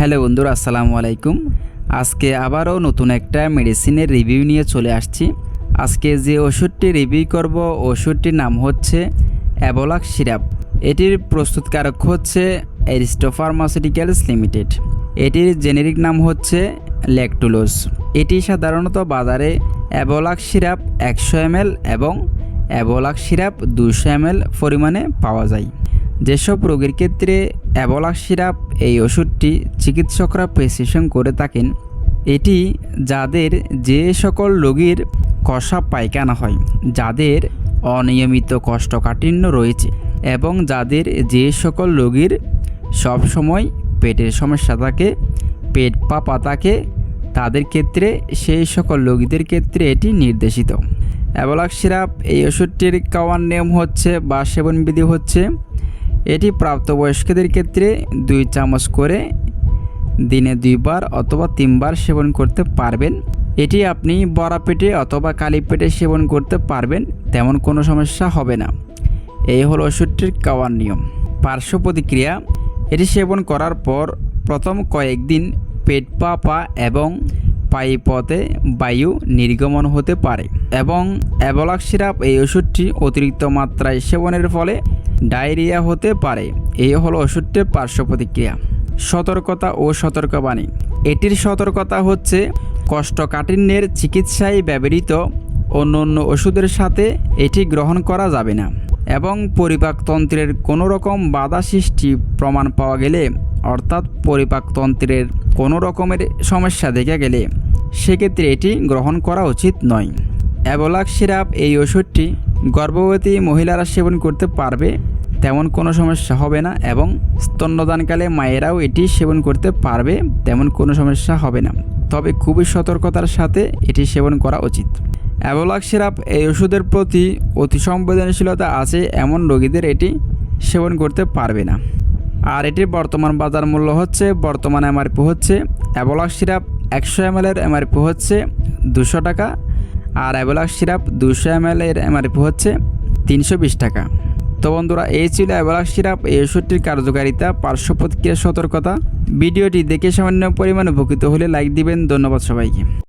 Hello বন্ধুরা, আসসালামু আলাইকুম। আজকে আবারও নতুন একটা মেডিসিনের রিভিউ নিয়ে চলে আসছি। আজকে যে ওষুধটি রিভিউ করব, ওষুধটির নাম হচ্ছে অ্যাবোলাক সিরাপ এটির প্রস্তুতকারক হচ্ছে এরিস্টো ফার্মাসিউটিক্যালস লিমিটেড এটির জেনেরিক নাম হচ্ছে ল্যাকটুলোস এটি সাধারণত বাজারে অ্যাবোলাক সিরাপ একশো এমএল এবং অ্যাবোলাক সিরাপ দুশো এমএল পরিমাণে পাওয়া যায়। যেসব রোগীর ক্ষেত্রে অ্যাবলাক সিরাপ এই ওষুধটি চিকিৎসকরা প্রেসক্রিপশন করে থাকেন, এটি যাদের যে সকল রোগীর কষা পায়খানা হয়, যাদের অনিয়মিত কষ্টকাঠিন্য রয়েছে এবং যাদের যে সকল রোগীর সবসময় পেটের সমস্যা থাকে, পেট পাপা থাকে, তাদের ক্ষেত্রে, সেই সকল রোগীদের ক্ষেত্রে এটি নির্দেশিত। অ্যাবলাক সিরাপ এই ওষুধটির খাওয়ার নিয়ম হচ্ছে বা সেবনবিধি হচ্ছে এটি প্রাপ্তবয়স্কদের ক্ষেত্রে দুই চামচ করে দিনে দুইবার অথবা তিনবার সেবন করতে পারবেন। এটি আপনি বড়া পেটে অথবা কালি পেটে সেবন করতে পারবেন, তেমন কোনো সমস্যা হবে না। এই হলো ওষুধটির খাওয়ার নিয়ম। পার্শ্ব প্রতিক্রিয়া, এটি সেবন করার পর প্রথম কয়েকদিন পেট, পা পা এবং পায়ে পথে বায়ু নির্গমন হতে পারে এবং অ্যাবলাক সিরাপ এই ওষুধটি অতিরিক্ত মাত্রায় সেবনের ফলে ডায়রিয়া হতে পারে। এই হলো ওষুধটির পার্শ্ব প্রতিক্রিয়া। সতর্কতা ও সতর্কবাণী। এটির সতর্কতা হচ্ছে কষ্টকাঠিন্যের চিকিৎসায় ব্যবহৃত অন্য অন্য ওষুধের সাথে এটি গ্রহণ করা যাবে না এবং পরিপাকতন্ত্রের কোনো রকম বাধা সৃষ্টি প্রমাণ পাওয়া গেলে, অর্থাৎ পরিপাকতন্ত্রের কোনো রকমের সমস্যা দেখা গেলে, সেক্ষেত্রে এটি গ্রহণ করা উচিত নয়। অ্যাবোলাক সিরাপ এই ওষুধটি গর্ভবতী মহিলারা সেবন করতে পারবে তেমন কোনো সমস্যা হবে না এবং স্তন্যদানকালে মায়েরাও এটি সেবন করতে পারবে, তেমন কোনো সমস্যা হবে না। তবে খুবই সতর্কতার সাথে এটি সেবন করা উচিত। অ্যাবোলাক সিরাপ এই ওষুধের প্রতি অতি সংবেদনশীলতা আছে, এমন রোগীদের এটি সেবন করতে পারবে না। আর এটির বর্তমান বাজার মূল্য হচ্ছে, বর্তমান এমআরপি হচ্ছে অ্যাবোলাক সিরাপ একশো এম এর এমআরপি হচ্ছে দুশো টাকা, আর অ্যাবোলাক সিরাপ দুশো এম এর এমআরপি হচ্ছে তিনশো বিশ টাকা। তো বন্ধুরা, এই ছিল অ্যাবোলাক সিরাপ, এই ওষুধটির কার্যকারিতা, পার্শ্ব প্রতিক্রিয়া সতর্কতা। ভিডিওটি দেখে সামান্য পরিমাণ উপকৃত হলে লাইক দিবেন, ধন্যবাদ সবাইকে।